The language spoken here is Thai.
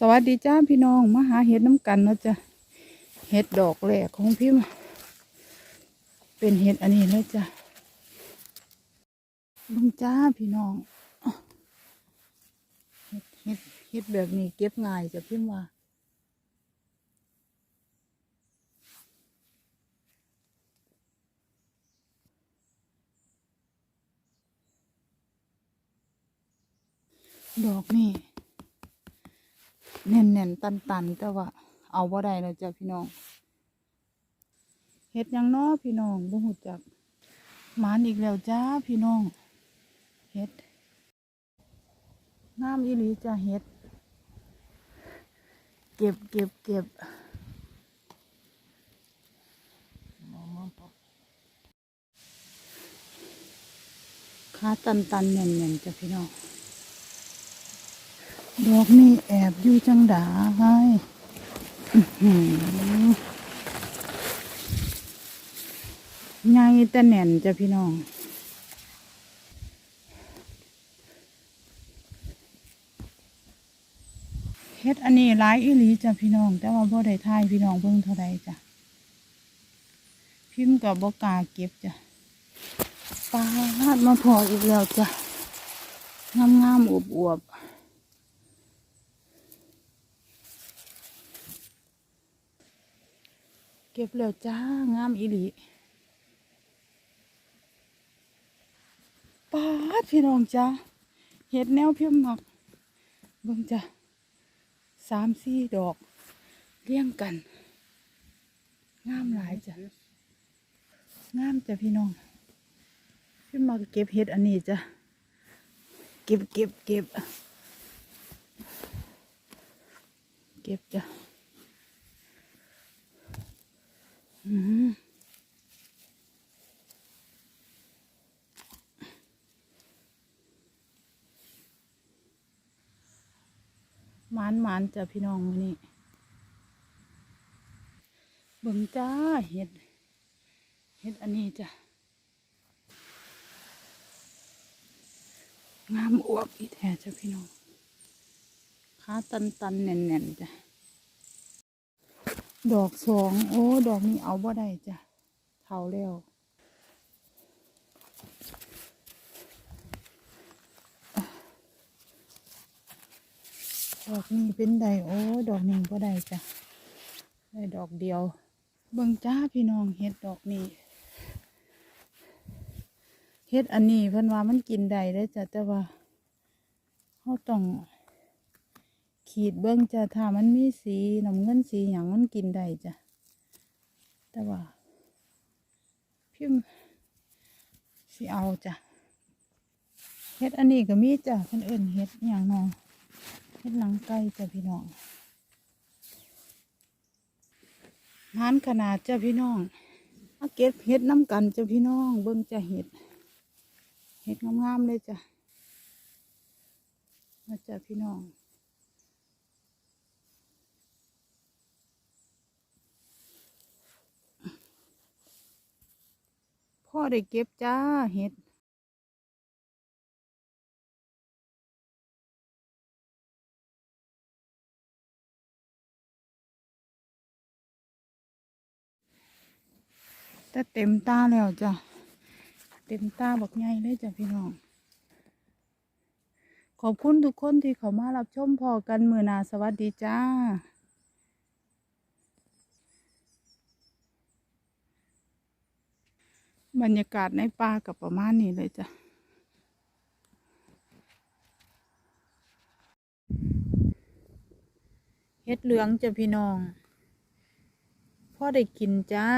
สวัสดีจ้าพี่น้องมาหาเห็ดน้ำกันเนาะจ้ะเห็ดดอกแหลกของพี่มาเป็นเห็ดอันนี้เลยจ้ะลุงจ้าพี่น้องเห็ดเห็ดเห็ดแบบนี้เก็บง่ายจ้ะพี่ว่าดอกนี่ แน่นๆตันๆแต่ว่า เอาบ่ได้แล้วจ้ะพี่น้องเฮ็ดยังน้อพี่น้องบ่ฮู้จักหมานอีกแล้วจ้าพี่น้องเฮ็ดงามอีหลีจ้ะเฮ็ด เก็บเก็บเก็บขาตันๆแน่นๆจ้ะพี่น้อง ดอกนี่แอบอยู่จังดาให้หือใหญ่แต่แน่นจ้ะพี่น้องเฮ็ดอันนี้หลายอีหลีจ้ะพี่น้อง แต่ว่าบ่ได้ทายพี่น้องเบิ่งเท่าใดจ้ะ พิมพ์กับบ่กาเก็บจ้ะปาดมาพออีกแล้วจ้ะงามๆอวบๆ เก็บแล้วจ้างามอีหลีป้าดพี่น้องจ้าเห็ดแนวเพียมหมักเบิ่งจ้ะสามสี่ดอกเลี้ยงกัน งามหลายจ้ะงามจ้ะพี่น้องพี่มาเก็บเห็ดอันนี้จ้ะเก็บเก็บเก็บเก็บจ้ะ มานมานจ้ะพี่น้องมือนี้เบิ่งจ้าเห็ด เห็ดอันนี้จ้ะงามอวบอีแท้จ้ะพี่น้องขาตันตันแน่นแน่นจ้ะดอกสองโอ้ ดอกนี้เอาบ่ได้จ้ะเท่าแล้ว ดอกนี้เป็นใดโอ้ดอกนี้บ่ได้จ้ะได้ดอกเดียว เบิ่งจ้าพี่น้องเฮ็ดดอกนี้เฮ็ดอันนี้เพิ่นว่ามันกินได้ได้จ้ะแต่ว่าเราต้องขีดเบิ้งจ้ะถ้ามันมีสีน้ำเงินสีอย่างมันกินได้จ้ะแต่ว่าพิมสิเอาจ้ะเฮ็ดอันนี้ก็มีจ้ะเพิ่นเอิ้นเฮ็ดอย่างน้อง เฮ็ดหนังไก่จ้ะพี่น้องงานขนาดจ้ะพี่น้องมาเก็บเฮ็ดน้ำกันจ้ะพี่น้อง เบิ้งจะเฮ็ดเฮ็ดงามๆเลยจ้ะมาจ้ะพี่น้องพ่อได้เก็บจ้าเห็ด แต่เต็มตาแล้วจ้ะ เต็มตาบักใหญ่เลยจ้ะพี่น้อง ขอบคุณทุกคนที่เขามารับชมพอกันมือนาสวัสดีจ้าบรรยากาศในป่ากับประมาณนี้เลยจ้ะ เฮ็ดเหลืองจ้ะพี่น้อง พ่อได้กินจ้า